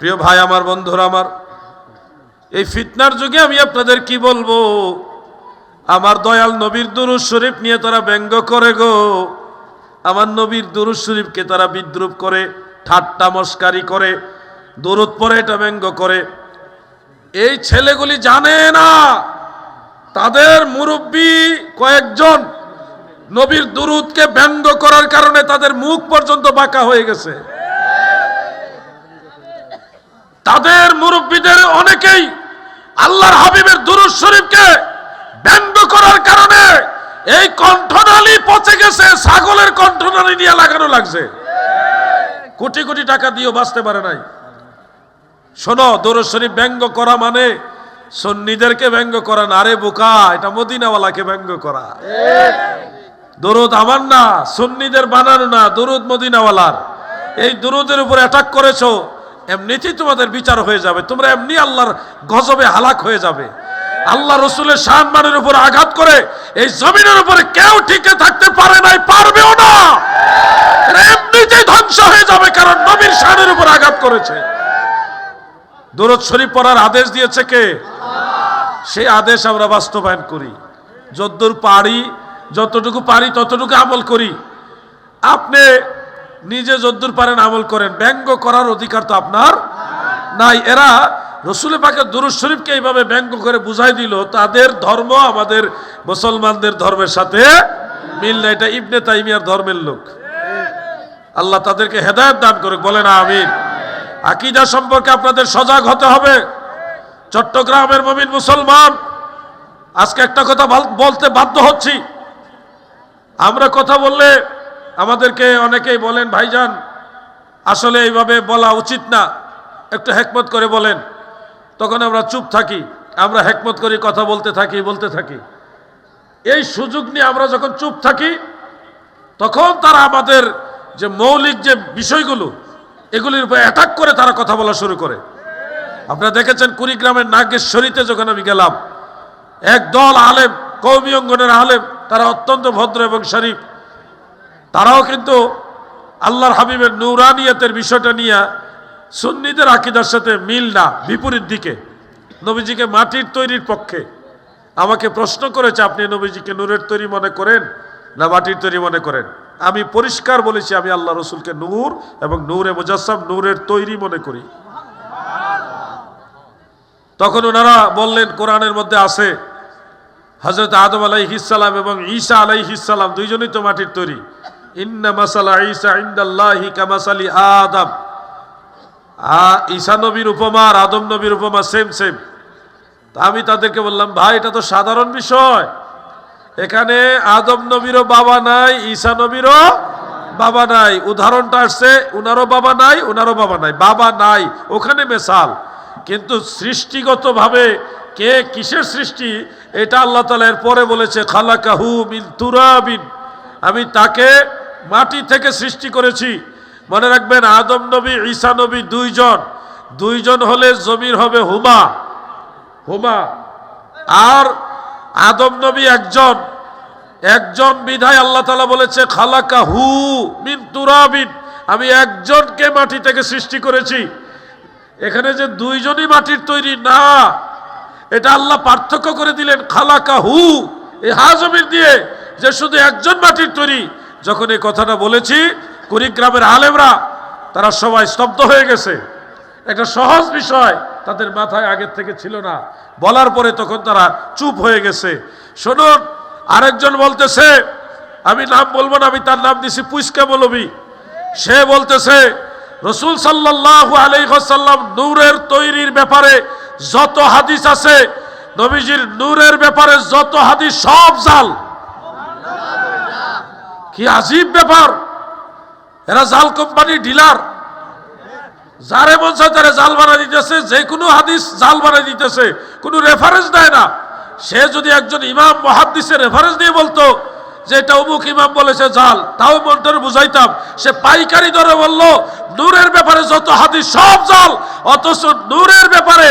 প্রিয় ভাই, আমার বন্ধুরা, আমার এই ফিতনার যুগে আমি আপনাদের কি বলব? আমার দয়াল নবীর দুরুজ শরীফ নিয়ে তারা ব্যঙ্গ করে গো। আমার নবীর দুরুজ শরীফকে তারা বিদ্রুপ করে, ঠাট্টা মস্কারি করে, দরুদ পরে এটা ব্যঙ্গ করে। এই ছেলেগুলি জানে না, তাদের মুরব্বী কয়েকজন নবীর দুরুদকে ব্যঙ্গ করার কারণে তাদের মুখ পর্যন্ত বাঁকা হয়ে গেছে। তাদের মুরব্বীদের অনেকেই আল্লাহর হাবিবের দুরুদ শরীফকে ব্যঙ্গ করার কারণে এই কণ্ঠনালী পচে গেছে, ছাগলের কণ্ঠনালী নিয়ে লাগানো লাগছে। কোটি কোটি টাকা দিয়েও বাঁচতে পারে নাই। শোনো, দরুদ শরীফ ব্যঙ্গ করা মানে সন্নিদেরকে ব্যঙ্গ করা না। আরে বোকা, এটা মদিনাওয়ালাকে ব্যঙ্গ করা। দরুদ আমার না, সুন্নিদের বানানো না, দরুদ মদিনাওয়ালার। এই দরুদের উপর অ্যাটাক করেছ এমনিতেই তোমাদের বিচার হয়ে যাবে। তোমরা এমনি আল্লাহর গজবে হালাক হয়ে যাবে। আল্লাহ রসুলের সম্মানের উপর আঘাত করে এই জমিনের উপরে কেউ টিকে থাকতে পারে নাই, পারবেও না। এমনিতেই ধ্বংস হয়ে যাবে কারণ নবীর শানের উপর আঘাত করেছে। দরুদ শরীফ পড়ার আদেশ দিয়েছে কে? সেই আদেশ আমরা বাস্তবায়ন করি। যদ্দূর পারি, যতটুকু পারি ততটুকু আমল করি। আপনি নিজে যদ্দূর পারেন, আমল করেন। ব্যঙ্গ করার অধিকার তো আপনার নাই। এরা রসুল পাকের দুরুজ শরীফকে এইভাবে ব্যঙ্গ করে বুঝাই দিল, তাদের ধর্ম আমাদের মুসলমানদের ধর্মের সাথে মিল না এটা ইবনে তাইমিয়ার ধর্মের লোক। আল্লাহ তাদেরকে হেদায়ত দান করে বলে না আমিন। আকিদা সম্পর্কে আপনাদের সজাগ হতে হবে। চট্টগ্রামের মমিন মুসলমান, আজকে একটা কথা বলতে বাধ্য হচ্ছি। আমরা কথা বললে আমাদেরকে অনেকেই বলেন, ভাইজান, আসলে এইভাবে বলা উচিত না। একটু হেকমত করে বলেন। তখন আমরা চুপ থাকি, আমরা হেকমত করে, কথা বলতে থাকি বলতে থাকি। এই সুযোগ নিয়ে আমরা যখন চুপ থাকি, তখন তারা আমাদের যে মৌলিক যে বিষয়গুলো, এগুলির উপর অ্যাটাক করে তারা কথা বলা শুরু করে। আপনারা দেখেছেন কুড়িগ্রামের নাগেশ্বরীতে যখন আমি গেলাম, এক দল আলেম কৌমি অঙ্গনের আলেম, তারা অত্যন্ত ভদ্র এবং শরীফ। তারাও কিন্তু আল্লাহর হাবিবের নৌরানিয়তের বিষয়টা নিয়ে সুন্নিদের আকিদার সাথে মিল না, বিপরীত দিকে। নবীজিকে মাটির তৈরির পক্ষে। আমাকে প্রশ্ন করেছে, আপনি নবীজিকে নূরের তৈরি মনে করেন না মাটির তৈরি মনে করেন? আমি পরিষ্কার বলেছি, আমি আল্লাহ রসুলকে নূর এবং নূরে মুজাসসাম নূরের তৈরি মনে করি। তখন ওনারা বললেন, কোরআনের মধ্যে আছে হজরত আদম আলাইহিসালাম এবং ঈসা আলাইহিসালাম দুইজনই তো মাটির তৈরি। ইন্না আদম। উপমা আর উপমা সেম সেম। তা আমি তাদেরকে বললাম, ভাই, এটা তো সাধারণ বিষয়। এখানে আদম নবীরও বাবা নাই, ঈসা নবীরও বাবা নাই। উদাহরণটা আসছে, উনারও বাবা নাই, উনারও বাবা নাই। বাবা নাই, ওখানে মেসাল। কিন্তু সৃষ্টিগতভাবে কে কিসের সৃষ্টি, এটা আল্লাহ তালা এর পরে বলেছে, খালাকাহু মিন তুরাবিন। আমি তাকে মাটি থেকে সৃষ্টি করেছি। মনে রাখবেন, আদম নবী, ঈসা নবী দুইজন। দুইজন হলে জমির হবে হুমা। হুমা। আর আদম নবী একজন। একজন বিধায় আল্লাহ তালা বলেছে, খালাকা হু মিন তুরাবিন। আমি একজনকে মাটি থেকে সৃষ্টি করেছি। এখানে যে দুইজনই মাটির তৈরি, না। এটা আল্লাহ পার্থক্য করে দিলেন, খালাকা হু। এই হাজমির দিয়ে যে শুধু একজন মাটির তৈরি যখন এই কথাটা বলেছি কুড়িগ্রামের আলেমরা, তারা সবাই স্তব্ধ হয়ে গেছে। একটা সহজ বিষয়, তাদের মাথায় আগের থেকে ছিল না। বলার পরে তখন তারা চুপ হয়ে গেছে। শুনুন, আরেকজন বলতেছে, আমি নাম বলব না, আমি তার নাম দিছি পুষ্কা বলবি সে বলতেছে, রসুল সাল্লাল্লাহু আলাইসাল্লাম নূরের তৈরির ব্যাপারে যত হাদিস আছে, নবীজির নূরের ব্যাপারে যত হাদিস সব জাল। কি আজীব ব্যাপার? এরা জাল কোম্পানি ডিলার। যারে চায় তারা জাল বানাই দিতেছে, যে কোনো হাদিস জাল বানাই দিতেছে, কোনো রেফারেন্স দেয় না। সে যদি একজন ইমাম মহাদিসের রেফারেন্স দিয়ে বলতো যে এটা অমুক ইমাম বলেছে জাল, তাও মনটার বুঝাইতাম। সে পাইকারি দরে বলল, নূরের ব্যাপারে যত হাদিস সব জাল, অথচ নূরের ব্যাপারে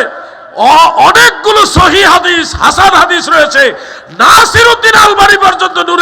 অনেকগুলো সহি হাদিস, হাসান হাদিস রয়েছে। নাসির উদ্দিন আলমারি পর্যন্ত নূরের